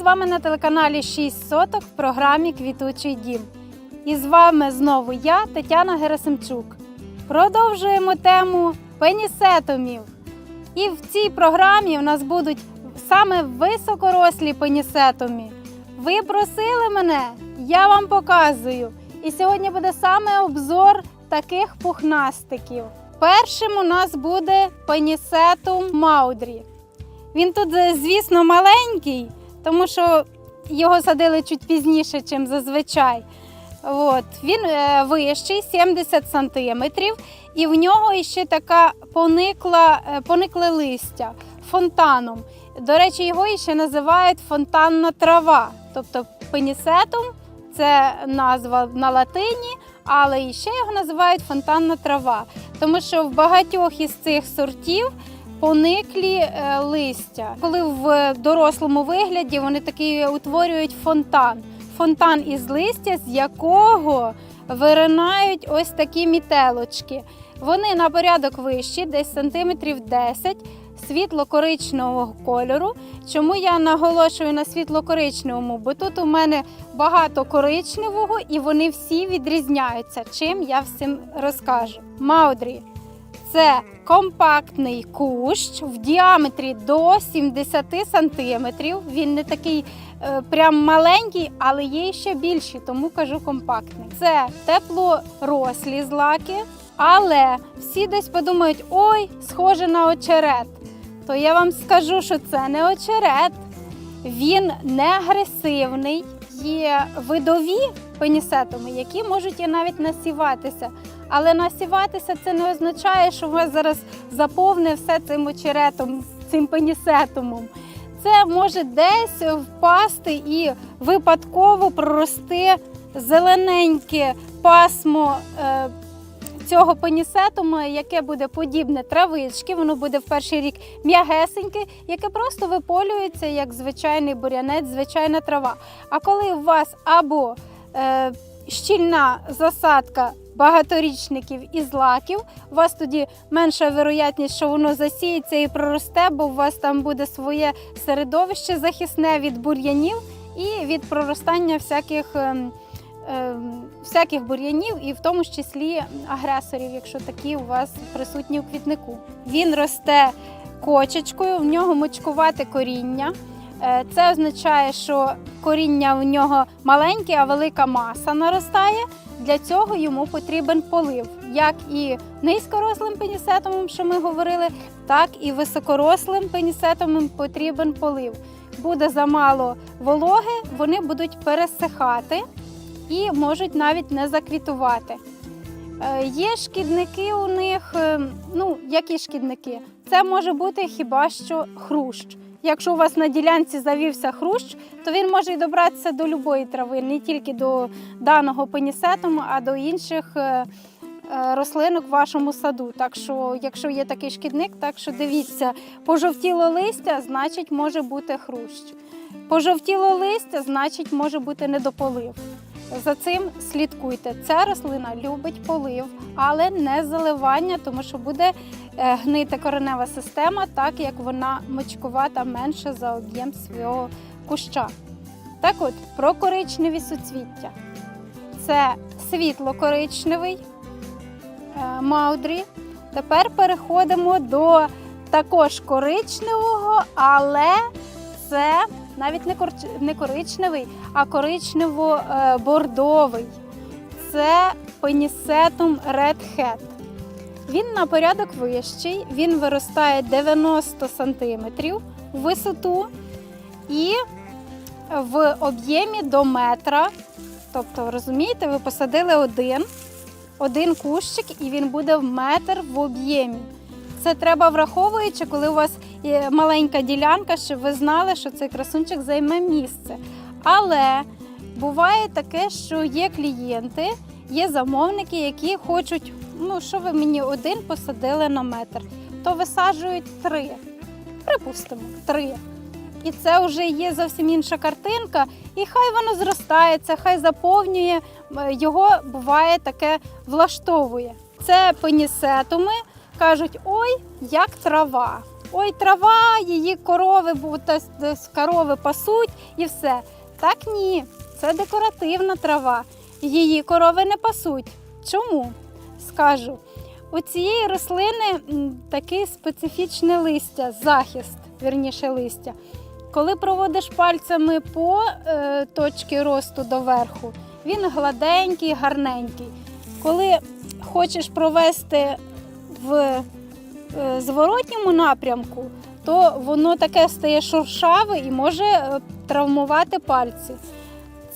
З вами на телеканалі 6 соток в програмі Квітучий дім. І з вами знову я, Тетяна Герасимчук. Продовжуємо тему пенісетомів. І в цій програмі в нас будуть саме високорослі пенісетомі. Ви просили мене, я вам показую. І сьогодні буде саме обзор таких пухнастиків. Першим у нас буде пенісетум маудрі. Він тут, звісно, маленький, тому що його садили чуть пізніше, ніж зазвичай. От. Він е, вищий 70 сантиметрів, і в нього ще така поникла, е, поникле листя фонтаном. До речі, його ще називають фонтанна трава. Тобто пенісетум це назва на латині, але ще його називають фонтанна трава. Тому що в багатьох із цих сортів пониклі е, листя. Коли в дорослому вигляді вони такі утворюють фонтан. Фонтан із листя, з якого виринають ось такі мітелочки. Вони на порядок вищі, десь сантиметрів 10, світло-коричневого кольору. Чому я наголошую на світло-коричневому? Бо тут у мене багато коричневого і вони всі відрізняються. Чим я всім розкажу. Маудрі це компактний кущ в діаметрі до 70 сантиметрів. Він не такий е, прям маленький, але є ще більші, тому кажу компактний. Це теплорослі злаки, але всі десь подумають: ой, схоже на очерет. То я вам скажу, що це не очерет. Він не агресивний. Є видові пенісетуми, які можуть і навіть насіватися. Але насіватися це не означає, що вас зараз заповне все цим очеретом, цим пенісетумом. Це може десь впасти і випадково прорости зелененьке пасмо е, цього пенісетума, яке буде подібне травички, воно буде в перший рік м'ягесеньке, яке просто виполюється як звичайний бурянець, звичайна трава. А коли у вас або е, щільна засадка багаторічників і злаків, у вас тоді менша вероятність, що воно засіється і проросте, бо у вас там буде своє середовище захисне від бур'янів і від проростання всяких. ем, ем, Всяких бур'янів, і в тому числі агресорів, якщо такі у вас присутні у квітнику. Він росте кочечкою, в нього мочкувате коріння. Е, Це означає, що коріння в нього маленьке, а велика маса наростає. Для цього йому потрібен полив, як і низькорослим пенісетомом, що ми говорили, так і високорослим пенісетомом потрібен полив. Буде замало вологи, вони будуть пересихати і можуть навіть не заквітувати. Е, Є шкідники у них, е, ну які шкідники? Це може бути хіба що хрущ. Якщо у вас на ділянці завівся хрущ, то він може й добратися до любої трави, не тільки до даного пенісетуму, а до інших е, е, рослинок в вашому саду. Так що, якщо є такий шкідник, так що дивіться, пожовтіло листя, значить може бути хрущ. Пожовтіло листя, значить може бути недополив. За цим слідкуйте. Ця рослина любить полив, але не заливання, тому що буде е, гнити коренева система, так як вона мочкувата менше за об'єм свого куща. Так от, про коричневі суцвіття. Це світло-коричневий е, маудрі. Тепер переходимо до також коричневого, але це навіть не коричневий, а коричнево-бордовий. Це пенісетум Red Hat. Він на порядок вищий, він виростає 90 см в висоту і в об'ємі до метра. Тобто, розумієте, ви посадили один, один кущик, і він буде в метр в об'ємі. Це треба враховуючи, коли у вас є маленька ділянка, щоб ви знали, що цей красунчик займе місце. Але буває таке, що є клієнти, є замовники, які хочуть, ну що ви мені один посадили на метр, то висаджують три. Припустимо, три. І це вже є зовсім інша картинка, і хай воно зростається, хай заповнює, його буває таке влаштовує. Це пенісетуми, кажуть, ой, як трава. ой, трава, її корови корови пасуть і все. Так ні, це декоративна трава. Її корови не пасуть. Чому? Скажу. У цієї рослини таке специфічне листя, захист, вірніше листя. Коли проводиш пальцями по е, точці росту до верху, він гладенький, гарненький. Коли хочеш провести в е, зворотньому напрямку, то воно таке стає шуршаве і може е, травмувати пальці.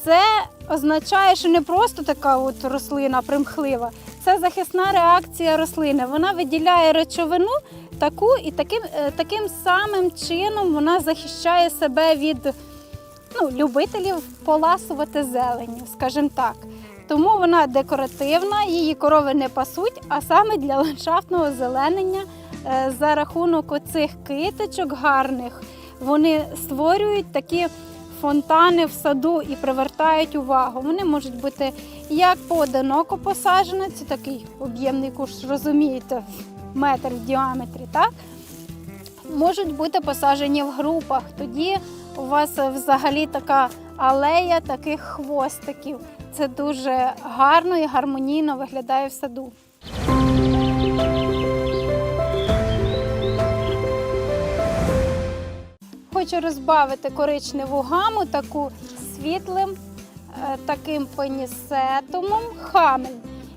Це означає, що не просто така от рослина примхлива, це захисна реакція рослини. Вона виділяє речовину таку і таким, е, таким самим чином вона захищає себе від ну, любителів поласувати зеленню, скажімо так. Тому вона декоративна, її корови не пасуть, а саме для ландшафтного озеленення е, за рахунок оцих киточок гарних вони створюють такі фонтани в саду і привертають увагу. Вони можуть бути як поодиноко посаджені, це такий об'ємний куш, розумієте, метр в діаметрі, так? Можуть бути посаджені в групах. Тоді у вас взагалі така алея таких хвостиків. Це дуже гарно і гармонійно виглядає в саду. Хочу розбавити коричневу гаму таку світлим е, таким пенісетумом хамель.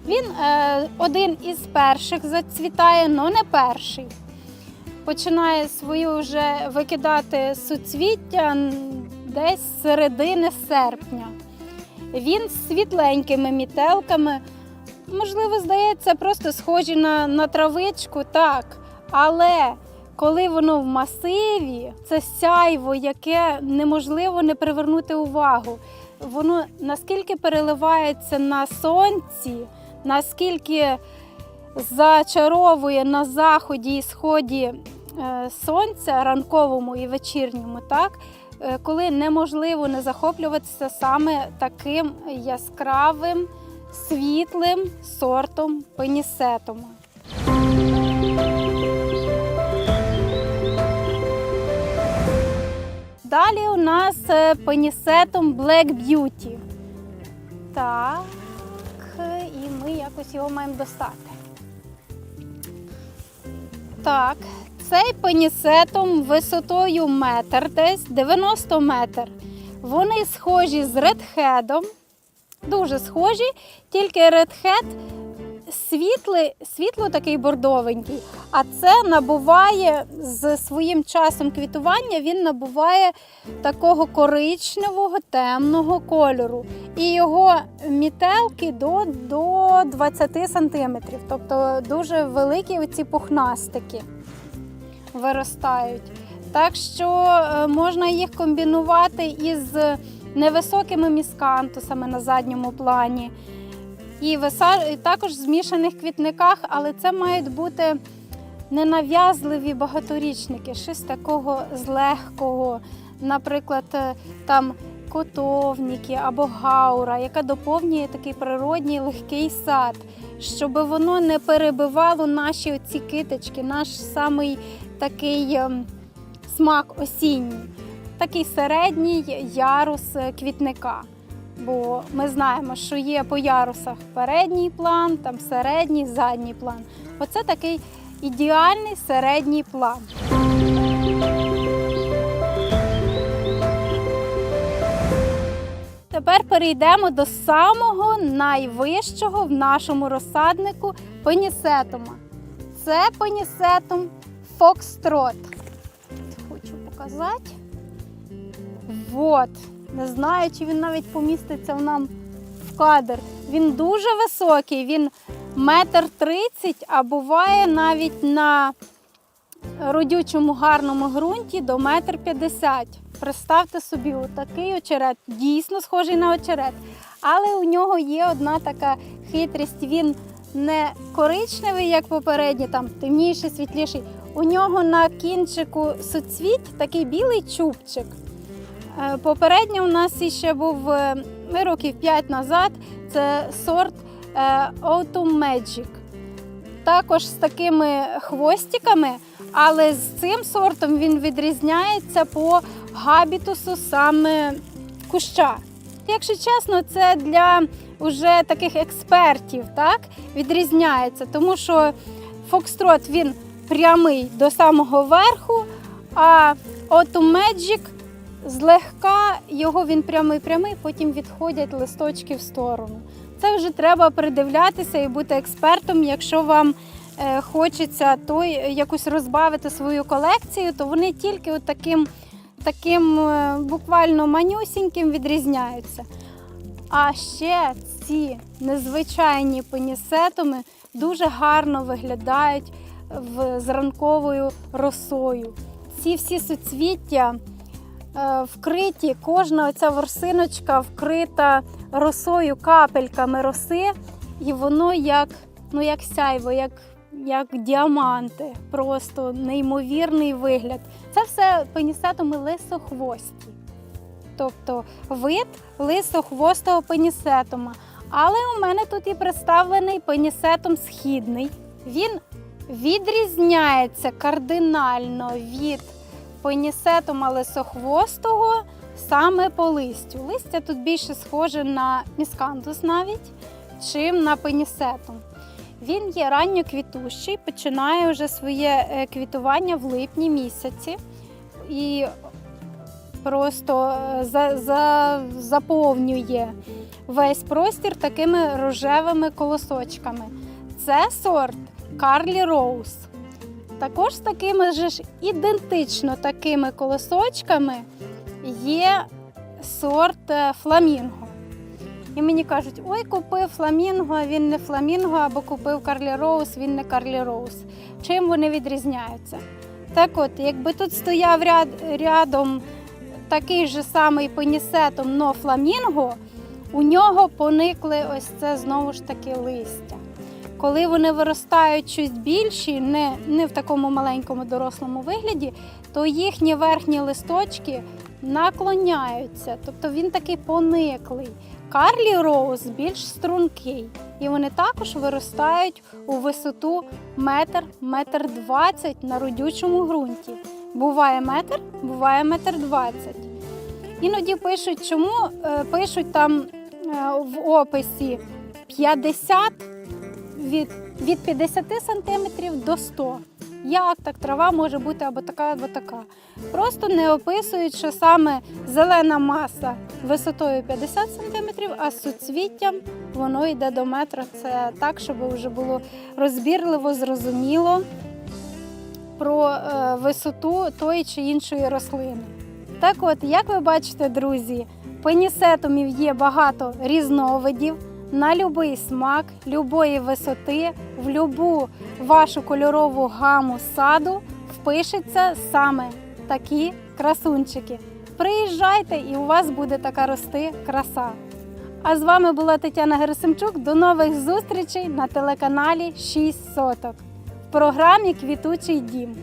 Він е, один із перших зацвітає, але не перший. Починає свою вже викидати суцвіття десь середини серпня. Він з світленькими мітелками. Можливо, здається, просто схожі на, на травичку, так. Але коли воно в масиві, це сяйво, яке неможливо не привернути увагу. Воно наскільки переливається на сонці, наскільки зачаровує на заході і сході е, сонця, ранковому і вечірньому, так? Е, коли неможливо не захоплюватися саме таким яскравим, світлим сортом пенісетому. Далі у нас е, пенісетом Black Beauty. Так, і ми якось його маємо достати. Так, цей пенісетом висотою метр десь 90 метр. Вони схожі з редхедом, дуже схожі, тільки редхед світлий, світло такий бордовенький, а це набуває з своїм часом квітування, він набуває такого коричневого темного кольору. І його мітелки до, до 20 сантиметрів, тобто дуже великі оці пухнастики виростають. Так що е, можна їх комбінувати із невисокими міскантусами на задньому плані. І також в змішаних квітниках, але це мають бути ненав'язливі багаторічники, щось такого з легкого, наприклад, е, там котовніки або гаура, яка доповнює такий природній легкий сад, щоб воно не перебивало наші оці киточки, наш самий такий ем, смак осінній, такий середній ярус е, квітника. Бо ми знаємо, що є по ярусах передній план, там середній, задній план. Оце такий ідеальний середній план. Тепер перейдемо до самого найвищого в нашому розсаднику пенісетума. Це пенісетум Фокстрот. Хочу показати. Вот. Не знаю, чи він навіть поміститься в нам в кадр. Він дуже високий, він метр тридцять, а буває навіть на родючому гарному ґрунті до метр п'ятдесят. Представте собі, отакий очерет, дійсно схожий на очерет. Але у нього є одна така хитрість. Він не коричневий, як попередній, там темніший, світліший. У нього на кінчику суцвіть такий білий чубчик. Е, Попередньо у нас ще був е, років 5 назад. Це сорт е, Autumn Magic. Також з такими хвостиками, Але з цим сортом він відрізняється по габітусу саме куща. Якщо чесно, це для уже таких експертів так, відрізняється, тому що фокстрот він прямий до самого верху, а у Magic злегка його він прямий-прямий, потім відходять листочки в сторону. Це вже треба придивлятися і бути експертом, якщо вам е, хочеться той якусь розбавити свою колекцію, то вони тільки от таким, таким е, буквально манюсіньким відрізняються. А ще ці незвичайні пенісетуми дуже гарно виглядають в зранковою росою. Ці всі суцвіття е, вкриті, кожна оця ворсиночка вкрита росою, капельками роси, і воно як, ну, як сяйво, як, як діаманти. Просто неймовірний вигляд. Це все пенісетуми лисохвості. Тобто вид лисохвостого пенісетума. Але у мене тут і представлений пенісетум східний. Він відрізняється кардинально від пенісетума лисохвостого саме по листю. Листя тут більше схоже на міскантус навіть, чим на пенісетум. Він є ранньоквітущий, починає вже своє е, квітування в липні місяці. І просто е, за, за, заповнює весь простір такими рожевими колосочками. Це сорт Карлі Роуз. Також з такими ж ідентично такими колосочками є сорт е, фламінго. І мені кажуть, ой, купив фламінго, а він не фламінго, або купив Карлі Роуз, він не Карлі Роуз. Чим вони відрізняються? Так от, якби тут стояв ряд, рядом такий же самий пенісетом, но фламінго, у нього поникли ось це знову ж таки листя. Коли вони виростають щось більші, не, не в такому маленькому дорослому вигляді, то їхні верхні листочки наклоняються. Тобто він такий пониклий. Карлі Роуз більш стрункий, і вони також виростають у висоту метр, метр двадцять на родючому ґрунті. Буває метр, буває метр двадцять. Іноді пишуть, чому Е, пишуть там е, в описі 50 від, від 50 см до 100 Як так трава може бути або така, або така. Просто не описують, що саме зелена маса висотою 50 см, а суцвіттям воно йде до метра. Це так, щоб вже було розбірливо, зрозуміло про е, висоту тої чи іншої рослини. Так от, як ви бачите, друзі, пенісетумів є багато різновидів на будь-який смак, любої висоти, в любу вашу кольорову гаму саду впишеться саме такі красунчики. Приїжджайте і у вас буде така рости краса. А з вами була Тетяна Герасимчук. До нових зустрічей на телеканалі 6 соток в програмі Квітучий дім.